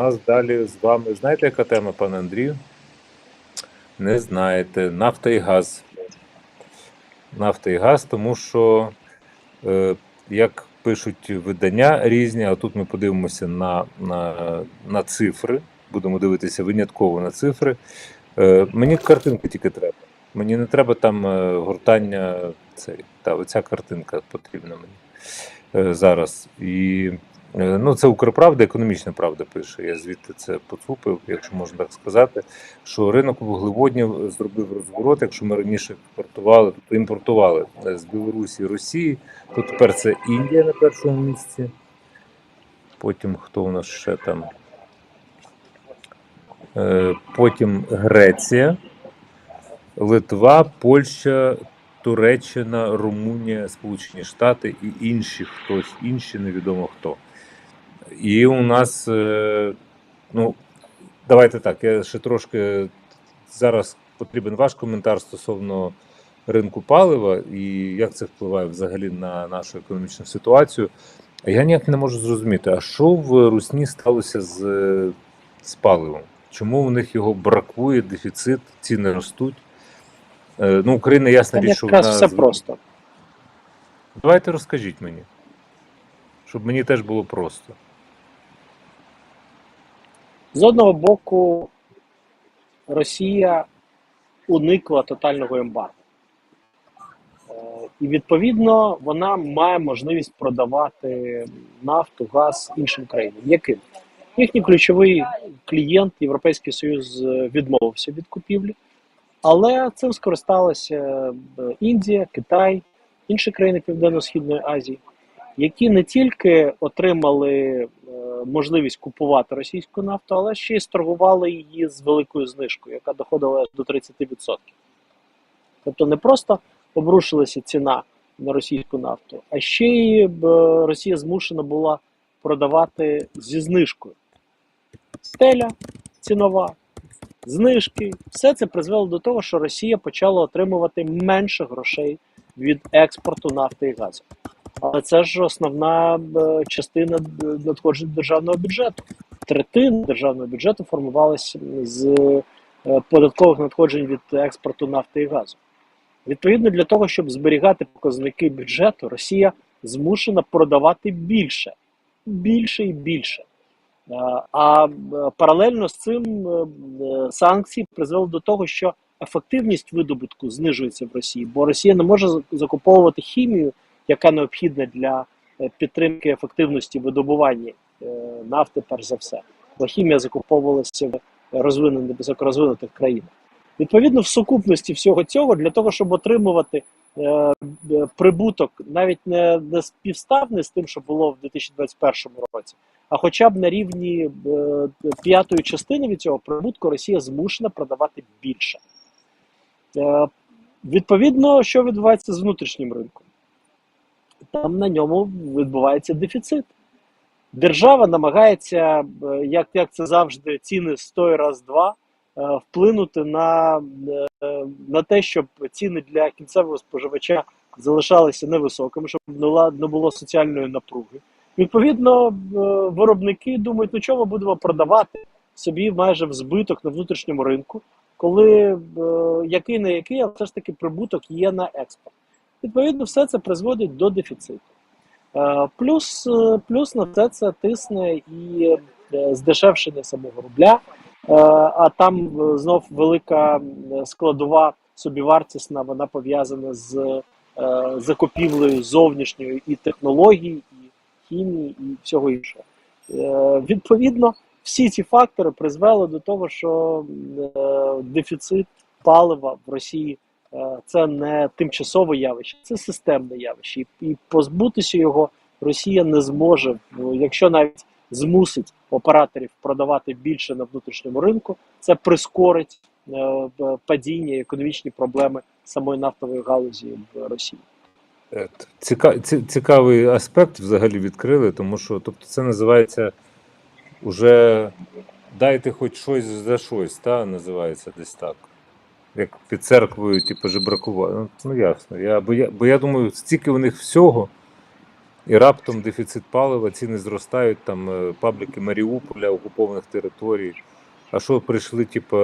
У нас далі з вами. Знаєте, яка тема, пане Андрію? Не знаєте. Нафта і газ. Нафта і газ, тому що, е, як пишуть видання різні, а тут ми подивимося на, на, на цифри, будемо дивитися винятково на цифри. Е, мені картинки тільки треба. Мені не треба там е, гортання. Цей, та, оця картинка потрібна мені е, зараз. І ну, це Укрправда, економічна правда пише. Я звідти це поцупив, якщо можна так сказати, що ринок вуглеводнів зробив розворот. Якщо ми раніше експортували, тобто імпортували е, з Білорусі Росії, то тепер це Індія на першому місці. Потім хто у нас ще там? Е, Потім Греція, Литва, Польща, Туреччина, Румунія, Сполучені Штати і інші хтось інші, невідомо хто. І у нас, е, ну, давайте так, я ще трошки зараз потрібен ваш коментар стосовно ринку палива і як це впливає взагалі на нашу економічну ситуацію. Я ніяк не можу зрозуміти, а що в Русні сталося з, з паливом? Чому у них його бракує, дефіцит, ціни ростуть? Е, Ну, Україна ясна Там річ, що вона все просто. Давайте розкажіть мені, щоб мені теж було просто. З одного боку, Росія уникла тотального ембарго. Е, І відповідно вона має можливість продавати нафту, газ іншим країнам. Яким? Їхній ключовий клієнт Європейський Союз е, відмовився від купівлі, але цим скористалася е, Індія, Китай, інші країни Південно-Східної Азії, які не тільки отримали можливість купувати російську нафту, але ще й сторгували її з великою знижкою, яка доходила до 30%. Тобто не просто обрушилася ціна на російську нафту, а ще й е, Росія змушена була продавати зі знижкою. Стеля цінова, знижки, все це призвело до того, що Росія почала отримувати менше грошей від експорту нафти і газу. Але це ж основна е, частина е, надходжень державного бюджету. Третина державного бюджету формувалася з е, податкових надходжень від експорту нафти і газу. Відповідно, для того, щоб зберігати показники бюджету, Росія змушена продавати більше, більше і більше. А паралельно з цим санкції призвели до того, що ефективність видобутку знижується в Росії, бо Росія не може закуповувати хімію, яка необхідна для е, підтримки ефективності видобування е, нафти, перш за все. Бо хімія закуповувалася в розвинених високорозвинутих країнах. Відповідно, в сукупності всього цього для того, щоб отримувати е, прибуток, навіть не, не співставний з тим, що було в 2021 році, а хоча б на рівні п'ятої частини від цього прибутку Росія змушена продавати більше. Відповідно, що відбувається з внутрішнім ринком? Там на ньому відбувається дефіцит. Держава намагається, е, як, як це завжди, ціни стой раз два е, вплинути на, е, на те, щоб ціни для кінцевого споживача залишалися невисокими, щоб не було соціальної напруги. Відповідно, виробники думають, ну чого ми будемо продавати собі майже в збиток на внутрішньому ринку, коли який не який, але все ж таки прибуток є на експорт. Відповідно, все це призводить до дефіциту. Е, Плюс, е, плюс на все це тисне і е, здешевшення самого рубля, а там знов велика складова собівартісна, вона пов'язана з закупівлею зовнішньої і технологій, і хімії, і всього іншого. Відповідно, всі ці фактори призвели до того, що дефіцит палива в Росії це не тимчасове явище, це системне явище. І, позбутися його Росія не зможе, якщо навіть змусить операторів продавати більше на внутрішньому ринку, це прискорить е, падіння, економічні проблеми самої нафтової галузі в Росії. Е, Ціка, цікавий аспект взагалі відкрили, тому що тобто, це називається уже дайте хоч щось за щось, та, називається десь так. Як під церквою, типу, жебракувати. Ну, ну ясно. Я, бо, я, бо я думаю, стільки у них всього, і раптом дефіцит палива, ціни зростають, там е, пабліки Маріуполя, окупованих територій. А що прийшли, типу,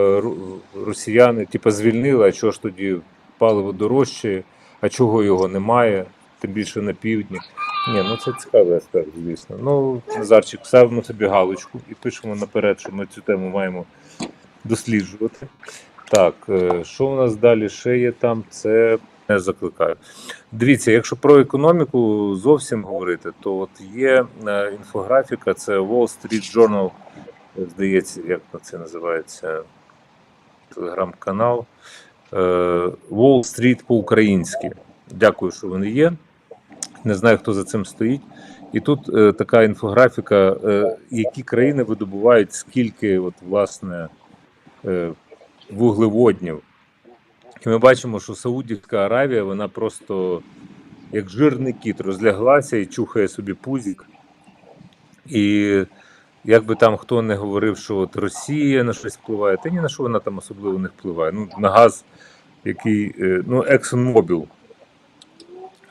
росіяни, типу, звільнили, а чого ж тоді паливо дорожче, а чого його немає, тим більше на півдні. Ні, ну це цікавий аспект, звісно. Ну, Назарчик, ставимо собі галочку і пишемо наперед, що ми цю тему маємо досліджувати. Так, е, що у нас далі ще є там? Це не закликаю. Дивіться, якщо про економіку зовсім говорити, то от є е, інфографіка, це Wall Street Journal, е, здається, як це називається телеграм-канал. Wall Street по-українськи. Дякую, що вони є. Не знаю, хто за цим стоїть. І тут е, така інфографіка, е, які країни видобувають скільки, от, власне, е, вуглеводнів. І ми бачимо, що Саудівська Аравія, вона просто як жирний кіт розляглася і чухає собі пузік. І як би там хто не говорив, що от Росія на щось впливає, та ні на що вона там особливо не впливає. Ну, на газ, який, е, ну, ExxonMobil,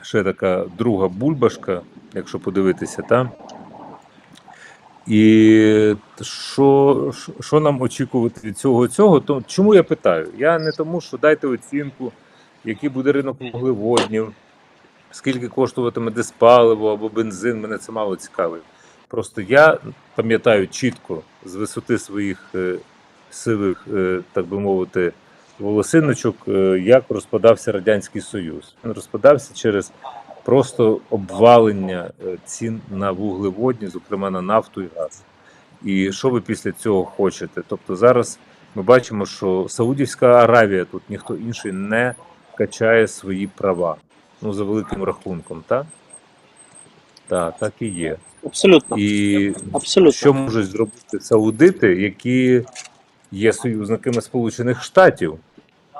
ще така друга бульбашка, якщо подивитися там. І що, що- нам очікувати від цього цього? То чому я питаю? Я не тому, що дайте оцінку, який буде ринок вуглеводнів, скільки коштуватиме диспаливо або бензин, мене це мало цікавить. Просто я пам'ятаю чітко з висоти своїх е, сивих, е, так би мовити, волосиночок, е, як розпадався Радянський Союз. Він розпадався через просто обвалення е, цін на вуглеводні, зокрема на нафту і газ. І що ви після цього хочете? Тобто зараз ми бачимо, що Саудівська Аравія тут ніхто інший не качає свої права. Ну, за великим рахунком, так? Так, так і є. Абсолютно. І Абсолютно. що можуть зробити саудити, які є союзниками Сполучених Штатів?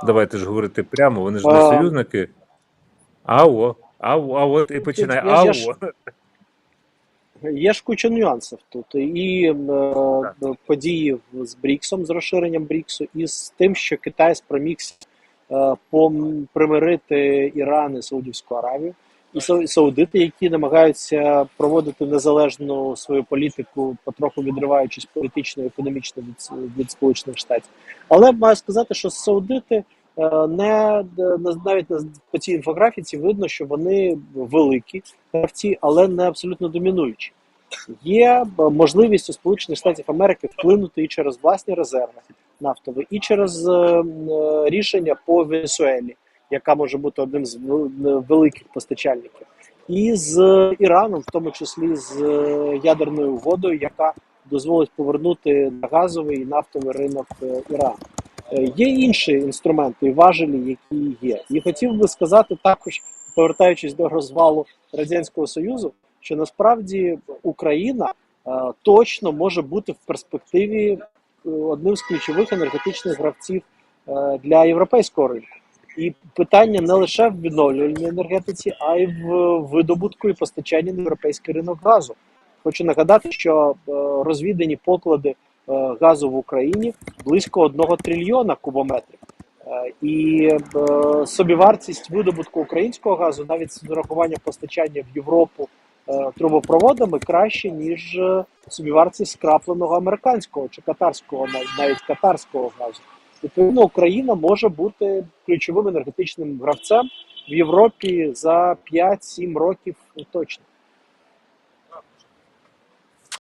Давайте ж говорити прямо, вони ж не А. союзники. Ао, ао, ао, і починає Я- я ж- Є ж куча нюансів тут. І е, події з Бріксом, з розширенням Бріксу, і з тим, що Китай спромігся е, пом- примирити Іран і Саудівську Аравію, і саудити, які намагаються проводити незалежну свою політику, потроху відриваючись політично і економічно від, від Сполучених Штатів. Але маю сказати, що саудити. Е, Не навіть на по цій інфографіці видно, що вони великі гравці, але не абсолютно домінуючі. Є е, можливість у Сполучених Штатів Америки вплинути і через власні резерви нафтові, і через е, е, рішення по Венесуелі, яка може бути одним з великих постачальників, і з Іраном, в тому числі з е, ядерною угодою, яка дозволить повернути на газовий і нафтовий ринок е, Ірану. Е, Є інші інструменти важелі, які є. І хотів би сказати також, повертаючись до розвалу Радянського Союзу, що насправді Україна е, точно може бути в перспективі е, одним з ключових енергетичних гравців для європейського ринку. І питання не лише в відновлювальній енергетиці, а й в видобутку і постачанні на європейський ринок газу. Хочу нагадати, що розвідані поклади газу в Україні близько одного трильйона кубометрів. Е, І е, собівартість видобутку українського газу, навіть з урахуванням постачання в Європу е, трубопроводами, краще ніж е, собівартість скрапленого американського чи катарського, нав- навіть катарського газу. Відповідно, Україна може бути ключовим енергетичним гравцем в Європі за 5-7 років точно.